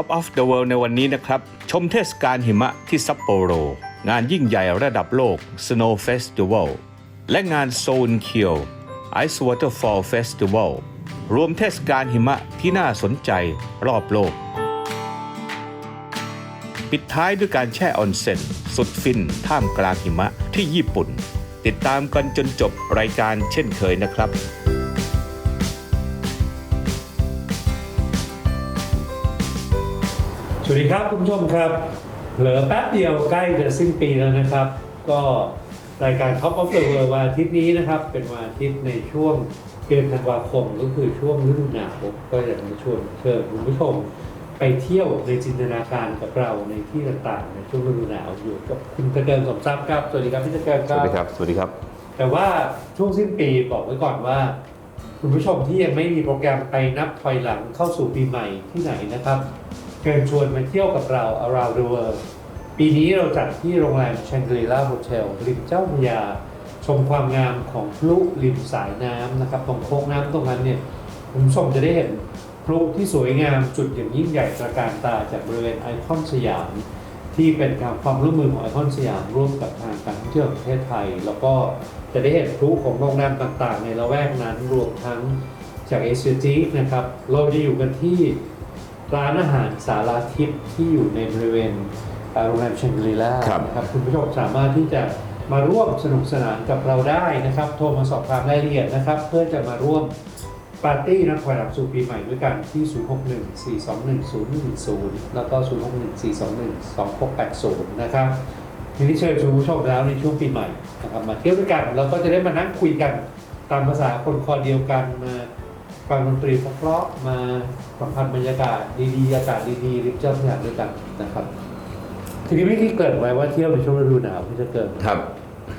Top of the World ในวันนี้นะครับ ชมเทศกาลหิมะที่ซัปโปโร งานยิ่งใหญ่ระดับโลก Snow Festival และงานโซนเคียว Ice Waterfall Festival รวมเทศกาลหิมะที่น่าสนใจรอบโลก ปิดท้ายด้วยการแช่ออนเซ็น สุดฟินท่ามกลางหิมะที่ญี่ปุ่น ติดตามกันจนจบรายการเช่นเคยนะครับ วัสดีครับคุณผู้ชมครับ เหลือแป๊บเดียวใกล้จะสิ้นปีแล้วนะครับ ก็รายการ Top of the World วันอาทิตย์นี้นะครับ เป็นวันอาทิตย์ในช่วงเดือนธันวาคมก็คือช่วงฤดูหนาวก็อยากจะชวนเชิญคุณผู้ชมไปเที่ยวในจินตนาการกับเราในที่ต่างๆ ในช่วงฤดูหนาวอยู่กับคุณตะเกินสมทรัพย์ครับสวัสดีครับพี่ตะเกินสวัสดีครับ สวัสดีครับ แต่ว่าช่วงสิ้นปีบอกไว้ก่อนว่า คุณผู้ชมที่ยังไม่มีโปรแกรมไปนับถอยหลังเข้าสู่ปีใหม่ที่ไหนนะครับ เชิญชวนมาเที่ยวกับเรา around the world ปีนี้เราจัดที่โรงแรม Shangri-La Hotel ริมเจ้าพระยา ชมความงามของพลุริมสายน้ำนะครับ ตรงโค้งน้ำตรงนั้นเนี่ยคุณผู้ชมจะได้เห็นพลุที่สวยงามจุดอย่างยิ่งใหญ่ตระการตาจากบริเวณไอคอนสยาม ที่เป็นการความร่วมมือของไอคอนสยามร่วมกับทางการท่องเที่ยวประเทศไทย แล้วก็จะได้เห็นพลุของโรงแรมต่างๆ ในละแวกนั้นรวมทั้งจากเอเชียจีนะครับเราจะอยู่กันที่ ร้านอาหารสาราทิพย์ที่อยู่ในบริเวณเอ่อโรงแรมเชงกรีล่าครับนะครับคุณผู้ชมสามารถที่จะมาร่วมสนุกสนานกับเราได้นะครับ โทรมาสอบถามรายละเอียดนะครับ เพื่อจะมาร่วมปาร์ตี้นัดถอยหลังสู่ปีใหม่ด้วยกันที่ 0614210110 แล้วก็ 0614212680 นะครับทีนี้เชิญชวนผู้ชมแล้วในช่วงปีใหม่นะครับมาเที่ยวด้วยกันแล้วก็จะได้มานั่งคุยกันตามภาษาคนคอเดียวกันมา ฟังดนตรีเพราะๆมาสัมผัสบรรยากาศดีๆอากาศดีๆริมเจ้าพระยาด้วยกันนะครับ ทีนี้ไม่ที่เกริดไว้ว่าเที่ยวในช่วงฤดูหนาวที่จะเกิดครับ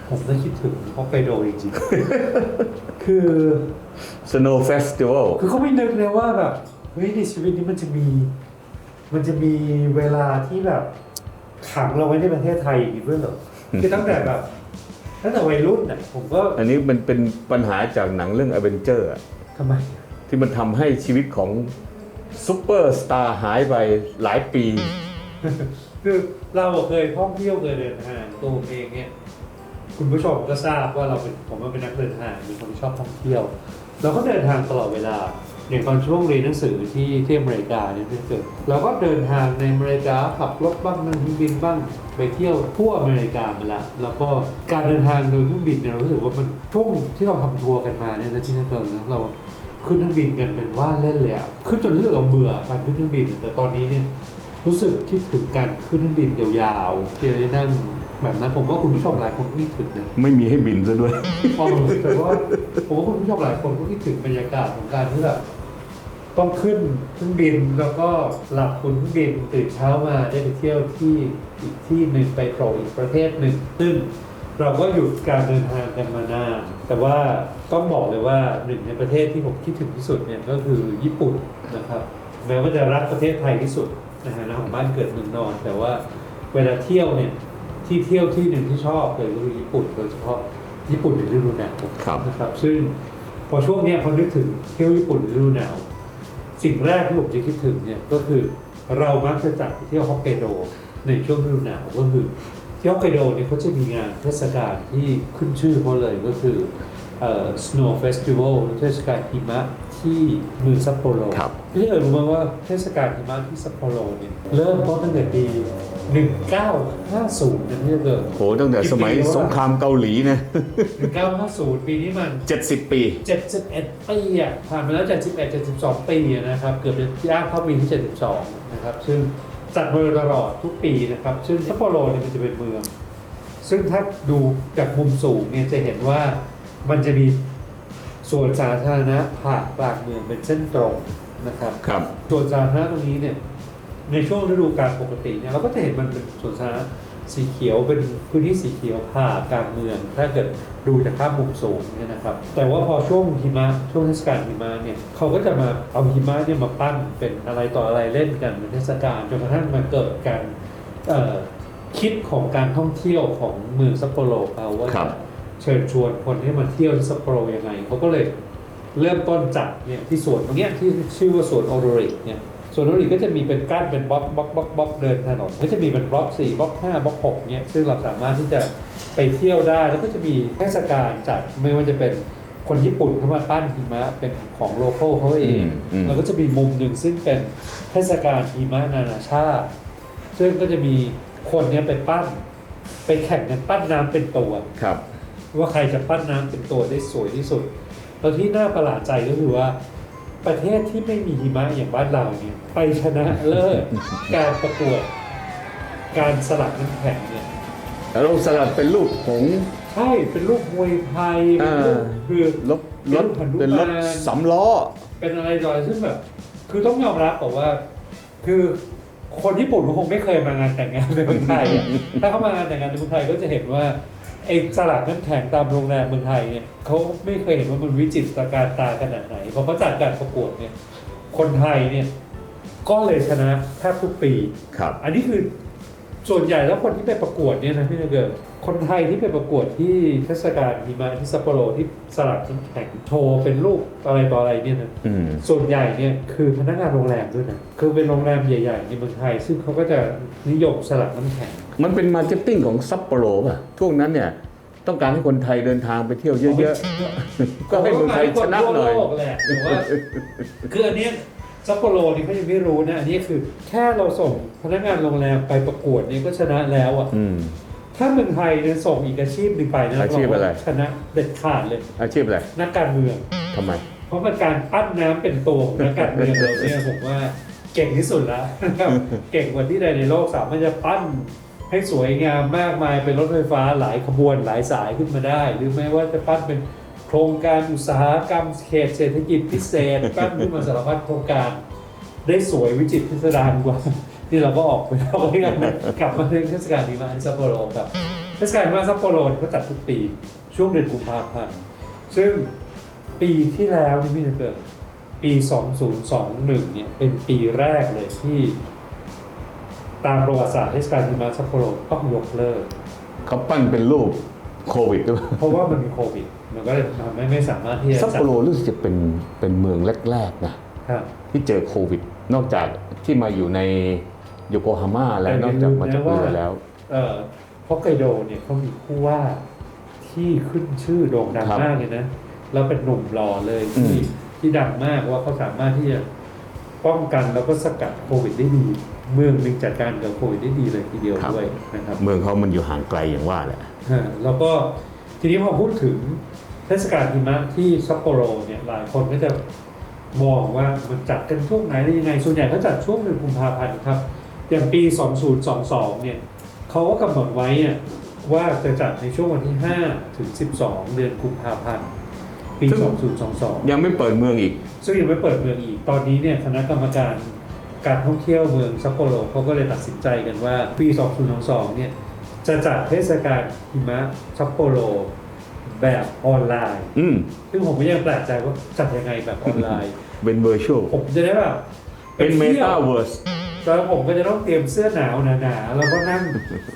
ผมได้คิดถึงฮอกไกโดจริงๆคือ Snow Festival คือเขาไม่นึกเลยว่าแบบเฮ้ยในชีวิตนี้มันจะมี มันจะมีเวลาที่แบบขังเราไว้ในประเทศไทยอีกด้วยเหรอคือตั้งแต่แบบตั้งแต่วัยรุ่นน่ะผมก็ อันนี้มันเป็นปัญหาจากหนังเรื่อง a v e n g e r ทำไม ที่มันทำให้ชีวิตของซูเปอร์สตาร์หายไปหลายปี คือเราเคยท่องเที่ยวเคยเดินทางตัวผมเองเนี่ย คุณผู้ชมก็ทราบว่าเราเป็นผมว่าเป็นนักเดินทางเป็นคนที่ชอบท่องเที่ยว เราก็เดินทางตลอดเวลาอย่างตอนช่วงเรียนหนังสือที่ที่อเมริกาเนี่ยพี่เกิดเราก็เดินทางในอเมริกาขับรถบ้างนั่งเครื่องบินบ้างไปเที่ยวทั่วอเมริกามาละแล้วก็การเดินทางโดยเครื่องบินเนี่ยเรารู้สึกว่ามันช่วงที่เราทำทัวร์กันมาเนี่ยนะที่นั่นเกิดนะเรา ขึ้นเครื่องบินกันเป็นว่าเล่นเลยอะขึ้นจนรู้สึกเราเบื่อการขึ้นเครื่องบิน แต่ตอนนี้เนี่ยรู้สึกคิดถึงการขึ้นเครื่องบินยาวๆที่จะได้นั่งแบบนั้นผมว่าคุณผู้ชมหลายคนก็คิดถึงนะไม่มีให้บินซะด้วยพอผมแต่ว่าผมว่าคุณผู้ชมหลายคนก็คิดถึงบรรยากาศของการที่แบบต้องขึ้นเครื่องบินแล้วก็หลับบนเครื่องบินตื่นเช้ามาได้ไปเที่ยวที่อีกที่หนึ่งไปโผล่อีกประเทศหนึ่งซึ่งเราก็หยุดการเดินทางกันมานานแต่ว่า ต้องบอกเลยว่าหนึ่งในประเทศที่ผมคิดถึงที่สุดเนี่ยก็คือญี่ปุ่นนะครับแม้ว่าจะรักประเทศไทยที่สุดนะฮะของบ้านเกิดเมืองนอน แต่ว่าเวลาเที่ยวเนี่ยที่เที่ยวที่หนึ่งที่ชอบเลยก็คือญี่ปุ่นโดยเฉพาะญี่ปุ่นในฤดูหนาวนะครับ ซึ่งพอช่วงนี้พอนึกถึงเที่ยวญี่ปุ่นฤดูหนาว สิ่งแรกที่ผมจะคิดถึงเนี่ยก็คือเรามักจะจัดไปเที่ยวฮอกไกโดในช่วงฤดูหนาวก็คือที่ฮอกไกโดเนี่ยเขาจะมีงานเทศกาลที่ขึ้นชื่อเขาเลยก็คือ Snow Festival หรือเทศกาลหิมะที่เมืองซัปโปโรครับพี่เอ๋รู้ไหมว่าเทศกาลหิมะที่ซัปโปโรเนี่ยเริ่มต้นตั้งแต่ปี 1950นะพี่เอ๋โหตั้งแต่สมัยสงครามเกาหลีนะ 1950 ปีนี้มัน 70 ปี 71 ปีอะผ่านมาแล้ว 71 72 ปีอะนะครับเกือบจะย่างเข้าปีที่ 72 นะครับ ซึ่งจัดมาโดยตลอดทุกปีนะครับ ซึ่งซัปโปโรเนี่ยมันจะเป็นเมือง ซึ่งถ้าดูจากมุมสูงเนี่ยจะเห็นว่า มันจะมีส่วนสาธารณะผ่านกลางเมืองเป็นเส้นตรงนะครับครับ ส่วนสาธารณะตรงนี้เนี่ยในช่วงฤดูกาลปกติเนี่ยเราก็จะเห็นมันเป็นส่วนสาธารณะสีเขียวเป็นพื้นที่สีเขียวผ่ากลางเมือง ถ้าเกิดดูจากภาพมุมสูงเนี่ยนะครับ แต่ว่าพอช่วงหิมะช่วงเทศกาลหิมะเนี่ยเขาก็จะมาเอาหิมะเนี่ยมาปั้นเป็นอะไรต่ออะไรเล่นกันเป็นเทศกาลจนกระทั่งมาเกิดการเอ่อคิดของการท่องเที่ยวของเมืองซัปโปโรเอาว่าครับจะ เชิญชวนคนให้มาเที่ยวที่ซัปโปโรยังไงเขาก็เลยเริ่มต้นจัดเนี่ยที่สวนตรงเนี้ยที่ชื่อว่าสวนโอโดริกเนี่ยสวนนู้นอีกก็จะมีเป็นกั้นเป็นบล็อกบล็อกบล็อกบล็อกเดินถนนก็จะมีเป็นบล็อกสี่บล็อกห้าบล็อกหกเนี่ยซึ่งเราสามารถที่จะไปเที่ยวได้แล้วก็จะมีเทศกาลจัดไม่ว่าจะเป็นคนญี่ปุ่นเข้ามาปั้นหิมะเป็นของโลโก้เขาเองแล้วก็จะมีมุมหนึ่งซึ่งเป็นเทศกาลหิมะนานาชาติ ซึ่งก็จะมีคนเนี้ยไปปั้นไปแข่งกันปั้นน้ำเป็นตัวครับ ว่าใครจะปั้นน้ำเป็นตัวได้สวยที่สุดแล้วที่น่าประหลาดใจก็คือว่า ประเทศที่ไม่มีหิมะอย่างบ้านเราเนี่ยไปชนะเลิศการประกวดการสลักน้ำแข็งเนี่ยแล้วเราสลัดเป็นรูปหงส์ใช่เป็นรูปมวยไทยเป็นรูปอ่าคือรถรถเป็นรูปเป็นรถหนุมานสำล้อ เป็นอะไรลอยซึ่งแบบ คือต้องยอมรับบอกว่า คือคนญี่ปุ่นเขาคงไม่เคยมางานแต่งงานในเมืองไทยอะถ้าเขามางานแต่งงานในเมืองไทยก็จะเห็นว่าไอ้สลักน้ำแข็งตามโรงแรมเมืองไทยเนี่ยเขาไม่เคยเห็นว่ามันวิจิตรการตาขนาดไหนพอเขาจัดการประกวดเนี่ย คนไทยเนี่ยก็เลยชนะแทบทุกปี ครับ อันนี้คือส่วนใหญ่แล้วคนที่ไปประกวดเนี่ยนะพี่นเกิดคนไทยที่ไปประกวดที่เทศกาลหิมะที่ซัปโปโรที่สลักน้ำแข็งโชว์เป็นรูปอะไรต่ออะไรเนี่ยนะอืม ส่วนใหญ่เนี่ยคือพนักงานโรงแรมด้วยนะคือเป็นโรงแรมใหญ่ๆในเมืองไทย ซึ่งเขาก็จะนิยมสลักน้ำแข็ง มันเป็นมาร์เก็ตติ้งของซัปโปโรป่ะช่วงนั้นเนี่ยต้องการให้คนไทยเดินทางไปเที่ยวเยอะๆ ก็ให้เมืองไทยชนะหน่อยทั่วโลกแหละแต่ว่าคืออันเนี้ยซัปโปโรนี่เขายังไม่รู้นะ อันนี้คือแค่เราส่งพนักงานโรงแรมไปประกวดนี่ก็ชนะแล้วอะอืมถ้าเมืองไทยเนี่ยส่งอีกอาชีพหนึ่งไปนะอาชีพอะไรเาว่าชนะเด็ดขาดเลย อาชีพอะไรนักการเมืองทำไม เพราะมันการปั้นน้ำเป็นตัวของนักการเมืองเราเนี่ยผมว่าเก่งที่สุดแล้วนะครับเก่งกว่าที่ใดในโลกสามารถจะปั้น ให้สวยงามมากมายเป็นรถไฟฟ้าหลายขบวนหลายสายขึ้นมาได้ หรือไม่ว่าจะปั้นเป็นโครงการอุตสาหกรรมเขตเศรษฐกิจพิเศษปั้นขึ้นมาสารพัดโครงการ ได้สวยวิจิตรพิสดารกว่าที่เราก็ออกไปแล้วกันนะกลับมาเรื่องเทศกาลดีมาที่ซัปโปโรครับเทศกาลดีมาซัปโปโรเขาจัดทุกปีช่วงเดือนกุมภาพันธ์ซึ่งปีที่แล้วนี่พี่เกิดปี 2021 เนี่ยเป็นปีแรกเลยที่ ตามประวัติศาสตร์เทศกาลหิมะซัปโปโรต้องยกเลิก เขาปั้นเป็นรูปโควิดด้วยเพราะว่ามันมีโควิด มันก็เลยทำให้ไม่สามารถที่จะซัปจัโปดโรรู้สึกจะเป็นเป็นเมืองแรกๆนะครับที่เจอโควิด นอกจากที่มาอยู่ในโยโกฮาม่าแล้วนอกจากมาจากเรือแล้วเอ่อฮอกไกโดเนี่ยเขามีผู้ว่าที่ขึ้นชื่อโด่งดังครับมากเลยนะ แล้วเป็นหนุ่มหล่อเลยที่อืมที่ดังมากว่าเขาสามารถที่จะ ป้องกันแล้วก็สกัดโควิดได้ดี เมืองหนึ่งจัดการกับโควิดได้ดีเลยทีเดียวด้วยนะครับ เมืองเขามันอยู่ห่างไกลอย่างว่าแหละ ฮะแล้วก็ทีนี้พอพูดถึงเทศกาลหิมะที่ซัปโปโรเนี่ยหลายคนก็จะมองว่ามันจัดกันช่วงไหนได้ยังไง ส่วนใหญ่เขาจัดช่วงเดือนกุมภาพันธ์ครับ อย่างปี 2022 เนี่ยเขาก็กำหนดไว้เนี่ยว่าจะจัดในช่วงวันที่ 5 ถึง 12 เดือนกุมภาพันธ์ ปี ซึ่ง 2022 ยังไม่เปิดเมืองอีก ซึ่งยังไม่เปิดเมืองอีก ตอนนี้เนี่ยคณะกรรมการการท่องเที่ยวเมืองซัปโปโรเขาก็เลยตัดสินใจกันว่าปี 2022 เนี่ยจะจัดเทศกาลหิมะซัปโปโรแบบออนไลน์ อืม ซึ่งผมก็ยังแปลกใจว่าจัดยังไงแบบออนไลน์ เป็นเวอร์ชวลผมจะได้แบบเป็นเมที่ยวตาเวิร์ส แล้วผมก็จะต้องเตรียมเสื้อหนาวหนาๆแล้วก็นั่ง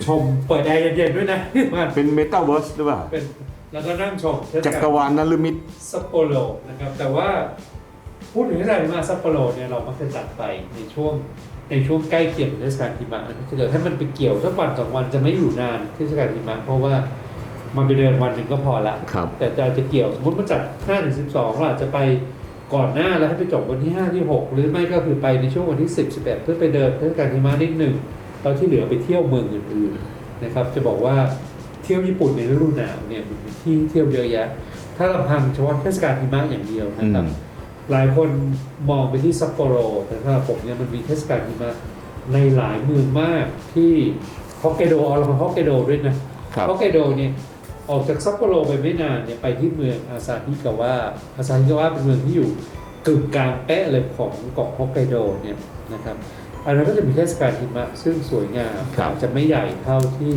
ชมเปิดแอร์เย็นๆด้วยนะที่สำคัญเป็นเมตาเวิร์สหรือเปล่า เป็น แล้วก็นั่งชมเทศจักการลวาลนลมิตซัปโปโรนะครับ แต่ว่าพูดถึงเทศกาลหิมะซัปโปโรเนี่ยเรามักจะจัดไปในช่วงในช่วงใกล้เคียงกับเทศกาลหิมะนะถ้าเกิดให้มันไปเกี่ยวสักวันสองวันจะไม่อยู่นานเทศกาลหิมะเพราะว่ามันไปเดินวันหนึ่งก็พอละครับแต่จะจะเกี่ยวสมมติมันจัด5ถึง12เราอาจจะไปก่อนหน้าแล้วให้ไปจบวันที่5ที่ 6 หรือไม่ก็คือไปในช่วงวันที่ 10 11 เพื่อไปเดินเทศกาลหิมะนิดหนึ่งแล้วที่เหลือไปเที่ยวเมืองอื่นๆนะครับ จะบอกว่าเที่ยวญี่ปุ่นในฤดูหนาวเนี่ยมันมี ที่เที่ยวเยอะแยะ ถ้าลำพังเฉพาะเทศกาลหิมะอย่างเดียวนะครับอืมหลายคนมองไปที่ซัปโปโร แต่สำหรับผมเนี่ยมันมีเทศกาลหิมะในหลายเมืองมากที่ฮอกไกโดเอาเรามาฮอกไกโดด้วยนะครับฮอกไกโดเนี่ยออกจากซัปโปโรไปไม่นานเนี่ยไปที่เมืองอาซาฮิกาวะอาซาฮิกาวะเป็นเมืองที่อยู่กึ่งกลางเป๊ะเลยของเกาะฮอกไกโดเนี่ยนะครับอันนั้นก็จะมีเทศกาลหิมะซึ่งสวยงามครับอาจจะไม่ใหญ่เท่าที่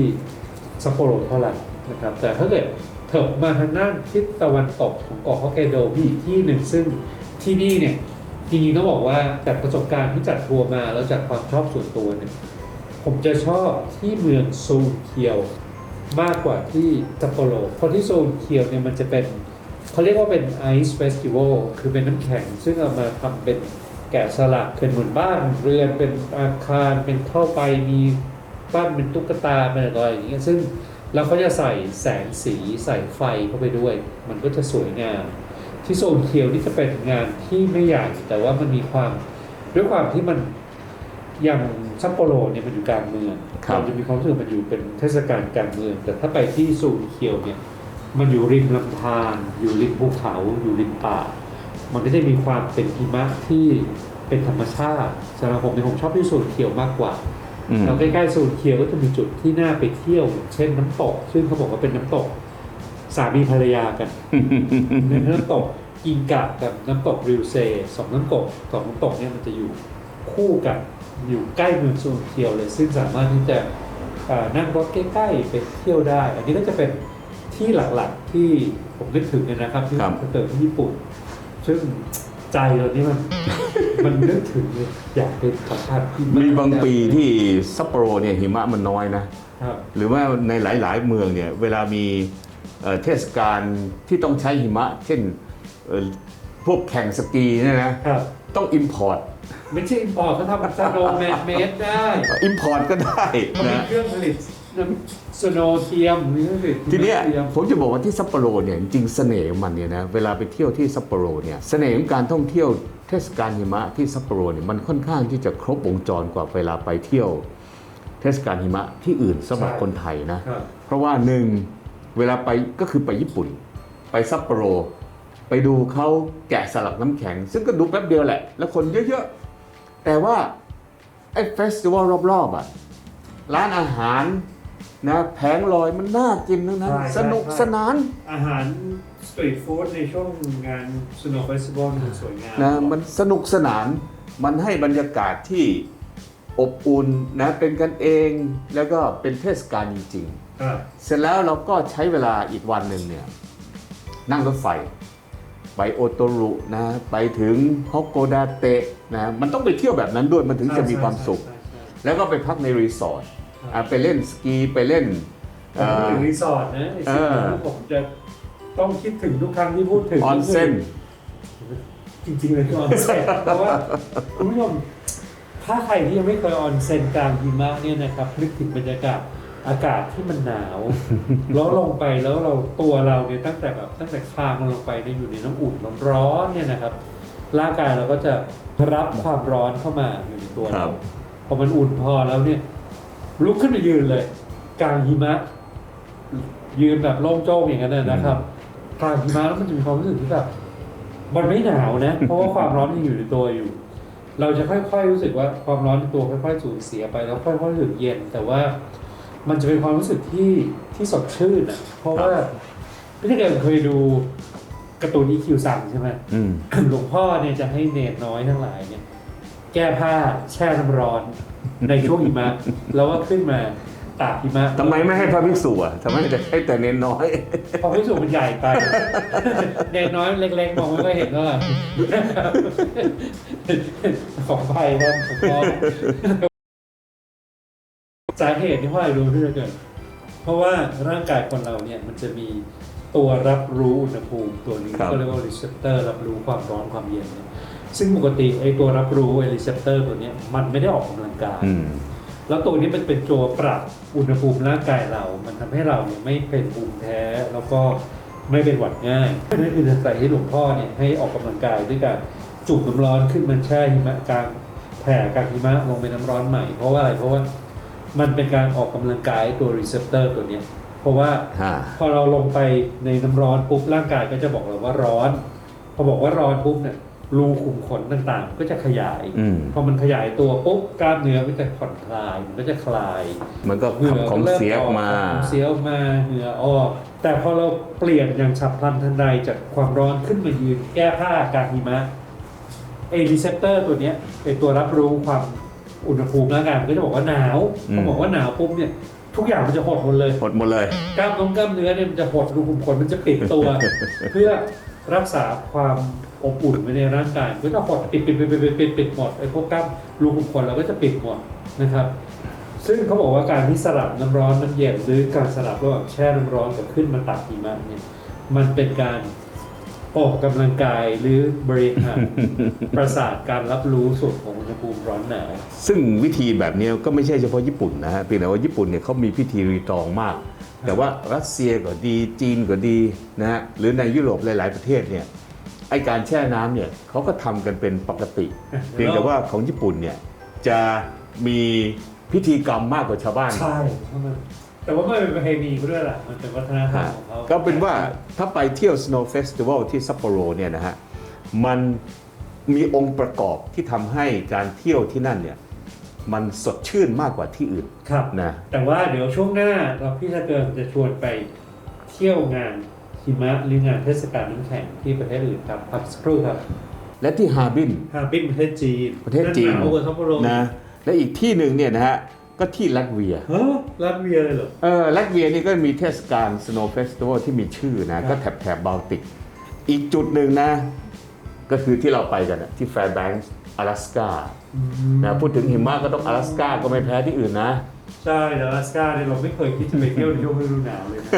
ซัปโปโรเท่าไหร่นะครับแต่ถ้าเกิด เถิบมาทางด้านทิศตะวันตกของเกาะฮอกไกโดมีอีกที่หนึ่งซึ่งที่นี่เนี่ยจริงๆต้องบอกว่าจากประสบการณ์ที่จัดทัวร์มาแล้วจากความชอบส่วนตัวเนี่ยผมจะชอบที่เมืองโซลเคียวมากกว่าที่ซัปโปโรเพราะที่โซลเคียวเนี่ยมันจะเป็นเขาเรียกว่าเป็นไอซ์เฟสติวัลคือเป็นน้ำแข็ง ซึ่งเอามาทำเป็นแกะสลักเป็นเหมือนบ้านเรือนเป็นอาคารเป็นเข้าไปมีบ้านเป็นตุ๊กตาเป็นอะไรอย่างเงี้ยซึ่ง เราก็จะใส่แสงสีใส่ไฟเข้าไปด้วย มันก็จะสวยงาม ที่โซนเคียวนี่จะเป็นงานที่ไม่ใหญ่แต่ว่ามันมีความด้วยความที่มันอย่างซัปโปโรเนี่ยมันอยู่กลางเมืองครับเราจะมีความรู้สึกมันอยู่เป็นเทศกาลกลางเมือง แต่ถ้าไปที่โซนเคียวเนี่ยมันอยู่ริมลำธารอยู่ริมภูเขาอยู่ริมป่า มันก็จะมีความเป็นหิมะที่เป็นธรรมชาติสำหรับผมเนี่ยผมชอบที่โซนเคียวมากกว่าอืม แล้วใกล้ๆโซนเคียวก็จะมีจุดที่น่าไปเที่ยวอย่างเช่นน้ำตก ซึ่งเขาบอกว่าเป็นน้ำตก สามีภรรยากันน้ำตกกินกะกับน้ำตกริวเซสองน้ำตกสองน้ำตกเนี่ยมันจะอยู่คู่กันอยู่ใกล้เมืองโซนเคียวเลย ซึ่งสามารถที่จะอ่านั่งรถใกล้ๆไปเที่ยวได้ อันนี้ก็จะเป็นที่หลักๆที่ผมนึกถึงเลยนะครับที่ครับผมไปเติมที่ญี่ปุ่น ซึ่ง ใจเรานี่มัน มันนึกถึงเลยอยากเป็นสัมผัสที่มีบางปีที่ซัปโปโรเนี่ยหิมะมันน้อยนะ ครับ หรือว่าในหลาย ๆ เมืองเนี่ยเวลามีเอ่อเทศกาลที่ต้องใช้หิมะ เช่นเอ่อพวกแข่งสกีเนี่ยนะครับ ต้องอิมพอร์ตไม่ใช่อินพอร์ตเขาทำเป็นสโนว์แมนเมดได้อิมพอร์ตก็ได้เขามีนะ เครื่องผลิตน้ำ สโนว์เทียมนี่ก็คือทีเนี้ยทีมผมจะบอกว่าที่ซัปโปโรเนี่ยจริงๆเสน่ห์ของมันเนี่ยนะเวลาไปเที่ยวที่ซัปโปโรเนี่ยเสน่ห์ของการท่องเที่ยวเทศกาลหิมะที่ซัปโปโรเนี่ยมันค่อนข้างที่จะครบวงจรกว่าเวลาไปเที่ยว เทศกาลหิมะที่อื่นสำหรับคนไทยนะครับเพราะว่าหนึ่งเวลาไปก็คือไปญี่ปุ่น ไปซัปโปโร ไปดูเขาแกะสลักน้ำแข็ง ซึ่งก็ดูแป๊บเดียวแหละ แล้วคนเยอะๆแต่ว่าไอ้เฟสติวัลรอบๆอะร้านอาหาร นะแผงลอยมันน่ากินทั้งนั้นใช่ใช่สนุกใช่ สนาน อาหารสตรีทฟู้ดในช่วงงานสโนว์เฟสติวัลมันสวยงามนะมันสนุกสนานมันให้บรรยากาศที่อบอุ่นนะเป็นกันเองแล้วก็เป็นเทศกาลจริงๆครับเสร็จแล้วเราก็ใช้เวลาอีกวันหนึ่งเนี่ยนั่งรถไฟ ไปโอโตรุนะไปถึงฮอกโกดาเตะนะมันต้องไปเที่ยวแบบนั้นด้วยมันถึงจะมีความสุข ใช่ใช่แล้วก็ไปพักในรีสอร์ท อะไปเล่นสกีไปเล่นใช่ผมพูดถึงรีสอร์ทนะไอ้สิ่งเออที่ผมจะต้องคิดถึงทุกครั้งที่พูดถึงออนเซ็นจริงๆเลยคือออนเซ็นเพราะว่าคุณผู้ชมถ้าใครที่ยังไม่เคยออนเซ็นกลางหิมะเนี่ยนะครับนึกถึงบรรยากาศอากาศที่มันหนาวแล้วลงไปแล้วเราตัวเราเนี่ยตั้งแต่แบบตั้งแต่คางลงไปเนี่ยอยู่ในน้ำอุ่นร้อนๆเนี่ยนะครับร่างกายเราก็จะรับความร้อนเข้ามาอยู่ในตัวครัเราบพอมันอุ่นพอแล้วเนี่ย ลุกขึ้นมายืนเลยกลางหิมะ ยืนแบบโล่งโจ้งอย่างนั้นนะนะครับกลางหิมะแล้วมันจะมีความรู้สึกที่แบบมันไม่หนาวนะ เพราะว่าความร้อนยังอยู่ในตัวอยู่ เราจะค่อยๆรู้สึกว่าความร้อนในตัวค่อยๆสูญเสียไปแล้วค่อยๆรู้สึกเย็น แต่ว่ามันจะเป็นความรู้สึกที่ที่สดชื่นอะ เพราะว่าพี่เกิดเคยดูการ์ตูนอีคิวซังใช่ไหมอืมหลวงพ่อเนี่ยจะให้เนรน้อยทั้งหลายเนี่ยแก้ผ้าแช่น้ำร้อน ในช่วงหิมะ แล้วก็ขึ้นมาตากหิมะทำไมไม่ให้พระภิกษุอะทำไมจะให้แต่เน้นน้อย พอพิสูจน์มันใหญ่ไปเนรน้อยเล็กๆมองไม่ค่อยเห็นก็ของไทยครับผมก็สาเหตุที่พ่ออะไรรู้ที่จะเกิดเพราะว่าร่างกายคนเราเนี่ยมันจะมีตัวรับรู้อุณหภูมิตัวนี้ครับ ก็เรียกว่ารีเซพเตอร์รับรู้ความร้อนความเย็นเนี่ย ซึ่งปกติไอ้ตัวรับรู้ไอ้รีเซพเตอร์ตัวเนี้ยมันไม่ได้ออกกำลังกายอืมแล้วตัวนี้มันเป็นตัวปรับอุณหภูมิร่างกายเรา มันทำให้เราเนี่ยไม่เป็นภูมิแพ้แล้วก็ไม่เป็นหวัดง่ายนั่นคือใส่ให้หลวงพ่อเนี่ยให้ออกกำลังกายด้วยการจุ่มน้ำร้อนขึ้นมาแช่หิมะกลางแผ่กลางหิมะลงไปน้ำร้อนใหม่เพราะว่าอะไรเพราะว่ามันเป็นการออกกำลังกายตัวรีเซพเตอร์ตัวเนี้ยเพราะว่าฮะพอเราลงไปในน้ำร้อนปุ๊บร่างกายก็จะบอกเราว่าร้อน พอบอกว่าร้อนปุ๊บเนี่ย รูขุมขนต่างๆ ก็จะขยาย อืม พอมันขยายตัวปุ๊บกล้ามเนื้อก็จะผ่อนคลาย มันก็จะคลาย มันก็เหงื่ขับของริ่เสียออกมา ของเสียออกมาเหงื่อออก แต่พอเราเปลี่ยนอย่างฉับพลันทันใดจากความร้อนขึ้นมายืนแก้ผ้ากลางหิมะไอรีเซพเตอร์ตัวเนี้ยไอตัวรับรู้ความอุณหภูมิร่างกายมันก็จะบอกว่าหนาวอืม พอบอกว่าหนาวปุ๊บเนี่ย ทุกอย่างมันจะหดหมดเลย หมดหมดเลย กล้ามน้องกล้ามเนื้อเนี่ยมันจะหดรูขุมขนมันจะปิดตัว เพื่อรักษาความ อบอุ่นไว้ในร่างกายมันก็จะหดปิดปิดปิดปิดปิดปิดปิดหมดไอ้พวกกล้ามรูขุมขนเราก็จะปิดหมดนะครับ ซึ่งเขาบอกว่าการที่สลับน้ำร้อนน้ำเย็นหรือการสลับระหว่างแช่น้ำร้อนกับขึ้นมาตักหิมะเนี่ยมันเป็นการออกกำลังกายหรือบริหารประสาทการรับรู้ส่วนของอุณหภูมิร้อนหนาวซึ่งวิธีแบบนี้ก็ไม่ใช่เฉพาะญี่ปุ่นนะฮะเพียงแต่ว่าญี่ปุ่นเนี่ยเขามีพิธีรีตองมาก แต่ว่ารัสเซียก็ดีจีนก็ดีนะฮะหรือในยุโรปหลาย ๆ ประเทศเนี่ย ไอการแช่น้ำเนี่ยเขาก็ทำกันเป็นปกติ เพียงแต่ว่าของญี่ปุ่นเนี่ยจะมีพิธีกรรมมากกว่าชาวบ้าน ใช่เพราะมันแต่ว่ามันเป็นประเพณีไปด้วยแหละมันเป็นวัฒนธรรมฮะของเขาก็เป็นว่าถ้าไปเที่ยว Snow Festival ที่ซัปโปโรเนี่ยนะฮะมันมีองค์ประกอบที่ทำให้การเที่ยวที่นั่นเนี่ยมันสดชื่นมากกว่าที่อื่นครับนะแต่ว่าเดี๋ยวช่วงหน้าเราพี่ตะเกิงจะชวนไปเที่ยวงาน หิมะหรืองานเทศกาลน้ำแข็งที่ประเทศอื่นครับพักสักครู่ครับ และที่ฮาร์บิน ฮาร์บินประเทศจีน ประเทศจีน หนาวกว่าซัปโปโร นะ และอีกที่หนึ่งเนี่ยนะฮะ ก็ที่ลัตเวีย เฮ้ยรัสเวียเลยเหรอ เออลัตเวียนี่ก็มีเทศกาล Snow Festival ที่มีชื่อนะ ครับ ก็แถบแถบบาลติก อีกจุดหนึ่งนะ ก็คือที่เราไปกันอะที่แฟร์แบงก์阿拉斯กานะพูดถึงหิมะก็ต้อง阿拉斯กาก็ไม่แพ้ที่อื่นนะ ใช่แต่ลาสกาเนี่ยเราไม่เคยคิดจะไปเที่ยวในช่วงฤดูหนาวเลยนะ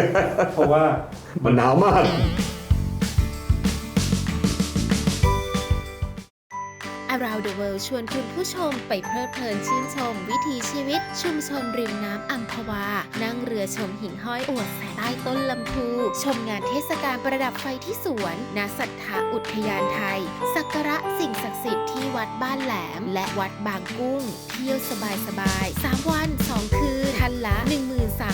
เพราะว่า มันหนาวมาก Around the World ชวนคุณผู้ชมไปเพลิดเพลินชื่นชม วิถีชีวิต ชุมชนริมน้ำอัมพวา นั่งเรือชมหิ่งห้อยอวดแสงใต้ต้นลำพู ชมงานเทศกาลประดับไฟที่สวนณศรัทธาอุทยานไทย สักการะสิ่งศักดิ์สิทธิ์ที่วัดบ้านแหลม และวัดบางกุ้ง เที่ยวสบายสบายๆ3วัน 2 คืน ทันละ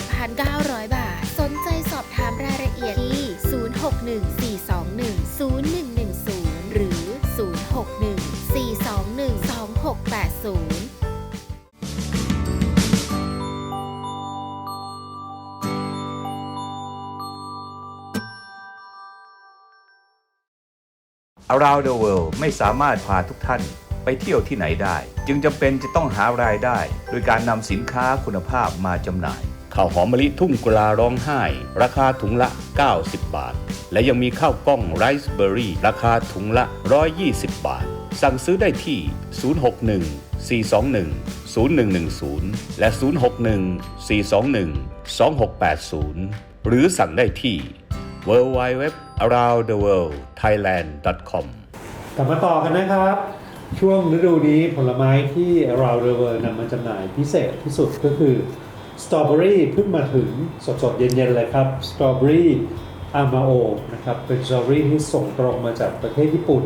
13,900 บาท สนใจสอบถามรายละเอียดที่ 0614210110 หรือ 061 Around the World ไม่สามารถพาทุกท่านไปเที่ยวที่ไหนได้ จึงจำเป็นจะต้องหารายได้ โดยการนำสินค้าคุณภาพมาจำหน่าย ข้าวหอมมะลิทุ่งกุลาร้องไห้ ราคาถุงละ 90 บาท และยังมีข้าวกล้องไรซ์เบอร์รี่ราคาถุงละ 120 บาท สั่งซื้อได้ที่ 061 421 0110 และ 061 421 2680 หรือสั่งได้ที่ w w w aroundtheworldthailand.com กลับมาต่อกันนะครับ ช่วงฤดูนี้ผลไม้ที่เราเรเวอร์นำมาจำหน่ายพิเศษที่สุดก็คือสตรอเบอรี่เพิ่งมาถึงสดๆ เย็นๆเลยครับสตรอเบอรี่อามาโอนะครับเป็นสตรอเบอรี่ที่ส่งตรงมาจากประเทศญี่ปุ่น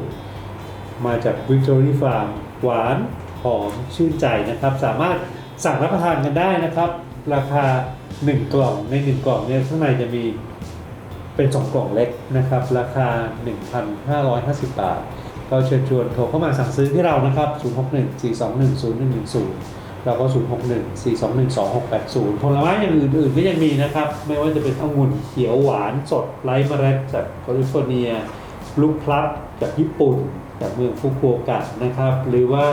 มาจาก Victory Farm หวานหอมชื่นใจนะครับ สามารถสั่งรับประทานกันได้นะครับ ราคา 1 กล่องใน 1 กล่องเนี่ยข้างในจะมี เป็นสองกล่องเล็กนะครับ ราคา 1,550 บาทก็เชิญชวนโทรเข้ามาสั่งซื้อที่เรานะครับ 061-421-0110 แล้วก็ 061-421-2680 ผลไม้อย่างอื่นๆก็ยังมีนะครับ ไม่ว่าจะเป็นองุ่นเขียวหวานสดไร้เมล็ดจากแคลิฟอร์เนีย ลูกพลับจากญี่ปุ่น จากเมืองฟุกุโอกะนะครับ หรือว่า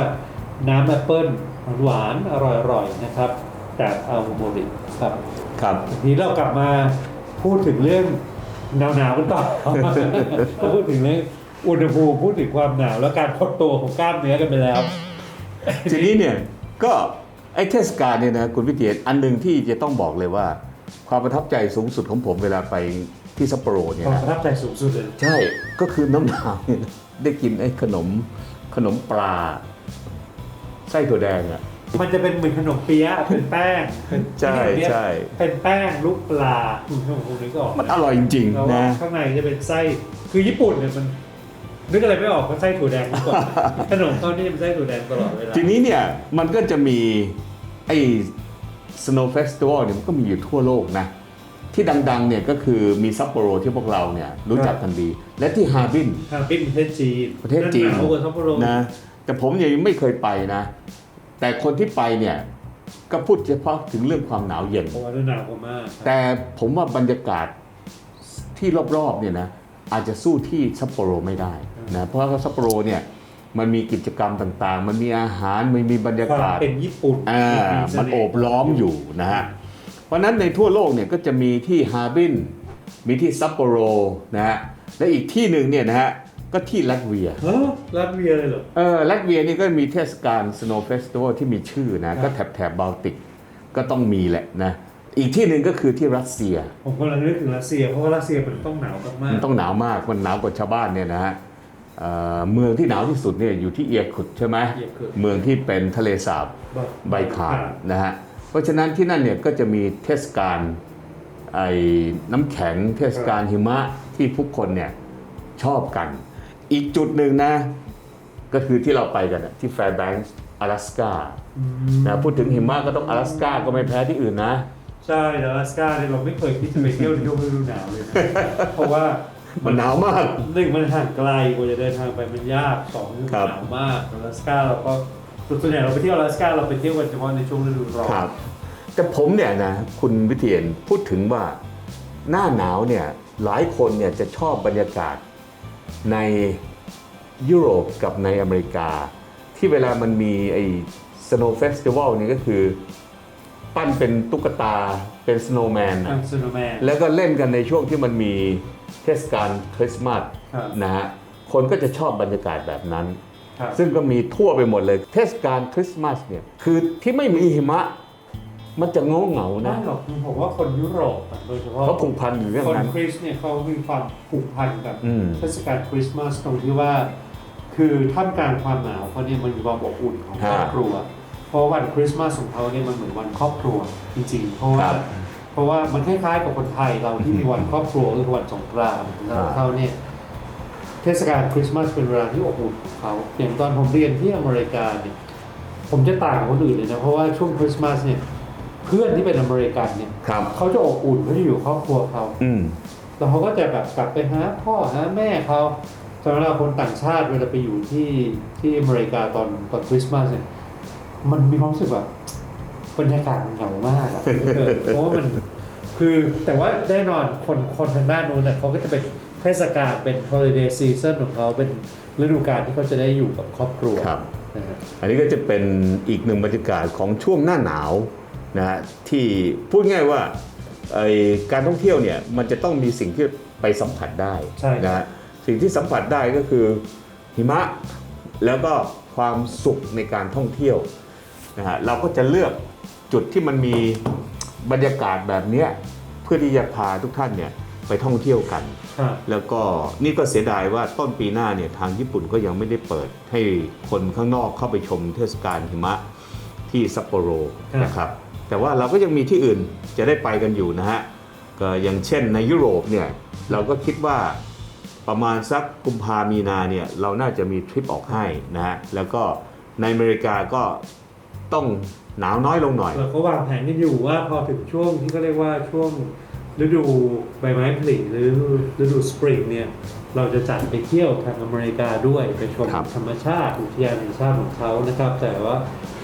น้ำแอปเปิ้ลหวานๆอร่อยๆนะครับจากอาโมโมริครับครับทีนี้เรากลับมาพูดถึงเรื่อง หนาวหนาวๆกันต่อ ก็พูดถึงเรื่องอุณหภูมิพูดถึงความหนาว แล้วการพดตัวของกล้ามเนื้อกันไปแล้ว ทีนี้เนี่ยก็ไอ้เทศกาลเนี่ยนะคุณวิเทียนอันหนึ่งที่จะต้องบอกเลยว่า ความประทับใจสูงสุดของผมเวลาไปที่ซัปโปโรเนี่ยความนะประทับใจสูงสุดเลยใช่ก็คือน้ำหนาวเนี่ยนะได้กินไอ้ขนมขนมปลา ไส้ถั่วแดงอะ มันจะเป็นเหมือนขนมเปี๊ยะเป็นแป้งเป็นใช่ใช่เป็นแป้งลูกปลาคุณผู้ชมคงนึกออกมันอร่อยจริงแล้วๆนะข้างในจะเป็นไส้คือญี่ปุ่นเนี่ยมันนึกอะไรไม่ออกก็ไส้ถั่วแดงมาก่อนขนมเขานี่จะเป็นไส้ถั่วแดงตลอดเวลาทีนี้เนี่ยมันก็จะมีไอ้ Snow Festival เนี่ยมันก็มีอยู่ทั่วโลกนะ ที่ดังๆเนี่ยก็คือมีซัปโปโรที่พวกเราเนี่ยรู้จักกันดี และที่ฮาร์บินฮาร์บินประเทศจีนประเทศจีนหนาวกว่าซัปโปโรนะแต่ผมยังไม่เคยไปนะ แต่คนที่ไปเนี่ยก็พูดเฉพาะถึงเรื่องความหนาวเย็น เพราะว่าฤดูหนาวกว่ามากครับแต่ผมว่าบรรยากาศที่รอบๆเนี่ยนะอาจจะสู้ที่ซัปโปโรไม่ได้นะเพราะว่าซัปโปโรเนี่ยมันมีกิจกรรมต่างๆ มันมีอาหารมันมีบรรยาความกาศเป็นญี่ปุ่นอ่าเสมันห์โอบล้อมอยู่นะฮะเพราะฉะนั้นในทั่วโลกเนี่ยก็จะมีที่ฮาร์บินมีที่ซัปโปโรนะฮะและอีกที่หนึ่งเนี่ยนะฮะ ก็ที่ลัตเวียเฮ้อรัสเวียเลยเหรอ เออลัตเวียนี่ก็มีเทศกาล Snow Festival ที่มีชื่อนะ ก็แถบแถบบาลติกก็ต้องมีแหละนะ อีกที่หนึ่งก็คือที่รัสเซีย ผมกำลังนึกถึงรัสเซีย เพราะว่ารัสเซียมันต้องหนาวมากมันต้องหนาวมาก มันหนาวกว่าชาวบ้านเนี่ยนะฮะเอ่อเมืองที่หนาวที่สุดเนี่ยอยู่ที่เอียร์ขุดใช่ไหมเอียร์ขุดเมืองที่เป็นทะเลสาบๆใบคาดนะฮะ เพราะฉะนั้นที่นั่นเนี่ยก็จะมีเทศกาลไอ้น้ำแข็งเทศกาลหิมะที่ผู้คนเนี่ยชอบกัน อีกจุดหนึ่งนะ ก็คือที่เราไปกันอะที่แฟร์แบงค์阿拉斯กานะพูดถึงหิมะก็ต้อง阿拉斯กาก็ไม่แพ้ที่อื่นนะ ใช่แต่อลาสก้าเนี่ยเราไม่เคยคิดจะไปเที่ยวในช่วงฤดูหนาวเลยนะเพราะว่า มันหนาวมาก หนึ่งมันห่างไกลกว่าจะเดินทางไปมันยากสอง ครับ หนาวมากอลาสก้าเราก็ส่วนใหญ่เราไปเที่ยวอลาสก้าเราไปเที่ยวกันเฉพาะในช่วงฤดูร้อน ครับ แต่ผมเนี่ยนะคุณวิเทียนพูดถึงว่าหน้าหนาวเนี่ยหลายคนเนี่ยจะชอบบรรยากาศ ในยุโรปกับในอเมริกา ที่เวลามันมีไอ้ Snow Festival เนี่ยก็คือปั้นเป็นตุ๊กตาเป็นสโนว์แมนทางซูโนแมนแล้วก็เล่นกันในช่วงที่มันมีเทศกาลคริสต์มาสครับนะฮะคนก็จะชอบบรรยากาศแบบนั้นครับซึ่งก็มีทั่วไปหมดเลย เทศกาลคริสต์มาสเนี่ยคือที่ไม่มีหิมะ มันจะเงาเหงาๆไม่นะหรอกผมว่าคนยุโรปอะโดยเฉพาะเขาผูกพันอยู่เรื่องคนนั้น คริสต์เนี่ยเขามีความผูกพันกับอืม เทศกาลคริสต์มาสตรงที่ว่า คือท่ามกลางความหนาวเขาเนี่ยมันมีความอบอุ่นของครอบครัว เพราะวันคริสต์มาสของเขาเนี่ยมันเหมือนวันครอบครัวจริงๆ เพราะว่าครับเพราะว่ามันคล้ายๆกับคนไทยเราที่มีวันครอบครัวก็คือวันสงกรานต์แล้วอ่า เขาเนี่ยเทศกาลคริสต์มาสเป็นเวลาที่อบอุ่นของเขาอย่างตอนผมเรียนที่อเมริกาเนี่ย ผมจะต่างกับคนอื่นเลยนะ เพราะว่าช่วงคริสต์มาสเนี่ย เพื่อนที่เป็นอเมริกันเนี่ยครับ เขาจะอบอุ่นเขาจะอยู่กับครอบครัวเขาอืมแล้วเขาก็จะแบบกลับไปหาพ่อหาแม่เขาสำหรับคนต่างชาติเวลาไปอยู่ที่ที่อเมริกาตอนตอนคริสต์มาสเนี่ยมันมีความรู้สึกแบบบรรยากาศมันเหงามากอะเออเพราะว่ามันคือแต่ว่าแน่นอนคนคนทางด้านนู้นเนี่ยเขาก็จะเป็นเทศกาลเป็น holiday season ของเขาเป็นฤดูกาลที่เขาจะได้อยู่กับครอบครัวครับ นะฮะ อันนี้ก็จะเป็นอีกหนึ่งบรรยากาศของช่วงหน้าหนาว นะฮะที่พูดง่ายว่าไอการท่องเที่ยวเนี่ยมันจะต้องมีสิ่งที่ไปสัมผัสได้ใช่นะฮะสิ่งที่สัมผัสได้ก็คือหิมะแล้วก็ความสุขในการท่องเที่ยวนะฮะเราก็จะเลือกจุดที่มันมีบรรยากาศแบบเนี้ยเพื่อที่จะพาทุกท่านเนี่ยไปท่องเที่ยวกันครับแล้วก็นี่ก็เสียดายว่าต้นปีหน้าเนี่ยทางญี่ปุ่นก็ยังไม่ได้เปิดให้คนข้างนอกเข้าไปชมเทศกาลหิมะที่ซัปโปโรครับนะครับ แต่ว่าเราก็ยังมีที่อื่นจะได้ไปกันอยู่นะฮะก็อย่างเช่นในยุโรปเนี่ยเราก็คิดว่าประมาณสักกุมภามีนาเนี่ยเราน่าจะมีทริปออกให้นะฮะแล้วก็ในอเมริกาก็ต้องหนาวน้อยลงหน่อย เราก็วางแผนกันอยู่ว่าพอถึงช่วงที่เขาเรียกว่าช่วง ฤดูใบไม้ผลิหรือฤดูสปริงเนี่ยเราจะจัดไปเที่ยวทางอเมริกาด้วยไปชมครับธรรมชาติอุทยานแห่งชาติของเขานะครับ แต่ว่า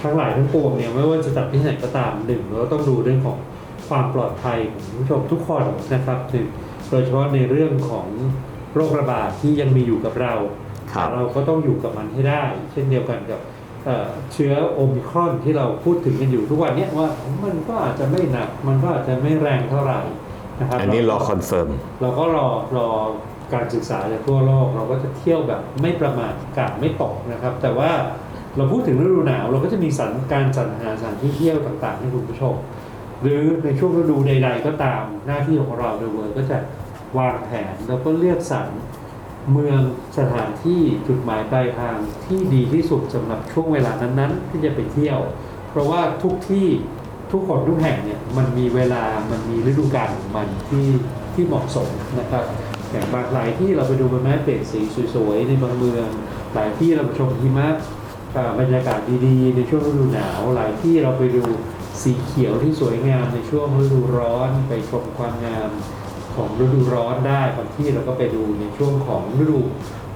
ทั้งหลายทั้งปวงเนี่ยไม่ว่าจะจัดที่ไหนก็ตามหนึ่งเราก็ต้องดูเรื่องของความปลอดภัยของผู้ชมทุกคนนะครับถึงโดยเฉพาะในเรื่องของโรคระบาดที่ยังมีอยู่กับเราครับเราก็ต้องอยู่กับมันให้ได้ เช่นเดียวกันกับเอ่อเชื้อโอมิครอนที่เราพูดถึงกันอยู่ทุกวันเนี้ยว่ามันก็อาจจะไม่หนัก มันก็อาจจะไม่แรงเท่าไหร่ นะครับอันนี้รอเาคอนเฟิร์มเราก็รอรอการศึกษาจากทั่วโลกเราก็จะเที่ยวแบบไม่ประมาทกาดไม่ตกนะครับ แต่ว่าเราพูดถึงฤดูหนาว เราก็จะมีสรรการสรรหาสถานที่เที่ยวต่างๆให้คุณผู้ชม หรือในช่วงฤดูใด ๆ ก็ตามหน้าที่ของเราโดยเวิร์ก็จะวางแผนแล้วก็เลือกสรรเมืองสถานที่จุดหมายปลายทางที่ดีที่สุดสำหรับช่วงเวลานั้นๆ ที่จะไปเที่ยว เพราะว่าทุกที่ ทุกคนทุกแห่งเนี่ยมันมีเวลามันมีฤดูกาลของมันที่ที่เหมาะสมนะครับอย่างบางหลายที่เราไปดูใบไม้เปลี่ยนสีสวยๆในบางเมืองหลายที่เราไปชมหิมะบรรยากาศดีๆ ในช่วงฤดูหนาว หลายที่เราไปดูสีเขียวที่สวยงามในช่วงฤดูร้อนไปชมความงามของฤดูร้อนได้บางที่เราก็ไปดูในช่วงของฤดู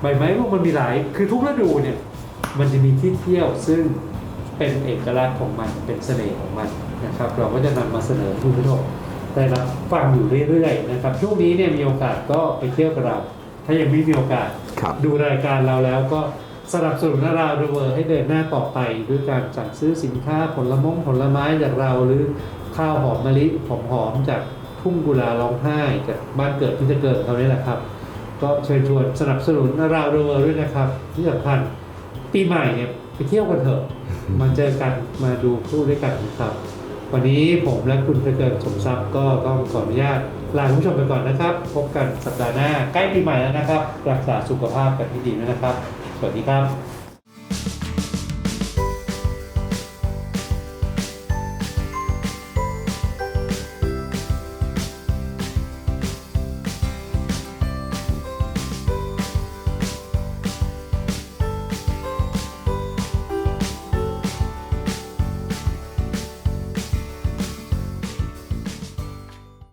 ใบไม้พวกมันมีหลาย คือทุกฤดูเนี่ยมันจะมีที่เที่ยวซึ่งเป็นเอกลักษณ์ของมันเป็นเสน่ห์ของมัน นะครับ เราก็จะนำมาเสนอให้คุณผู้ชมได้รับฟังอยู่เรื่อยๆนะครับช่วงนี้เนี่ยมีโอกาสก็ไปเที่ยวกับเรา ถ้ายังไม่มีโอกาสครับดูรายการเราแล้วก็สนับสนุนเราเดเวอร์ให้เดินหน้าต่อไปด้วยการสั่งซื้อสินค้าผลมงผลไม้จากเราหรือข้าวหอมมะลิหอมๆจากทุ่งกุลาร้องไห้จากบ้านเกิดที่จะเกิดเขานี่แหละครับ ก็เชิญชวนสนับสนุนเราเดเวอร์ด้วยนะครับ ที่สำคัญปีใหม่เนี่ยไปเที่ยวกันเถอะมาเจอกันมาดูคู่ด้วยกันนะครับ วันนี้ผมและคุณเกิดสมทรัพย์ก็ต้องขออนุญาตลาคุณผู้ชมไปก่อนนะครับ พบกันสัปดาห์หน้าใกล้ปีใหม่แล้วนะครับ รักษาสุขภาพกันให้ดีนะครับ สวัสดีครับ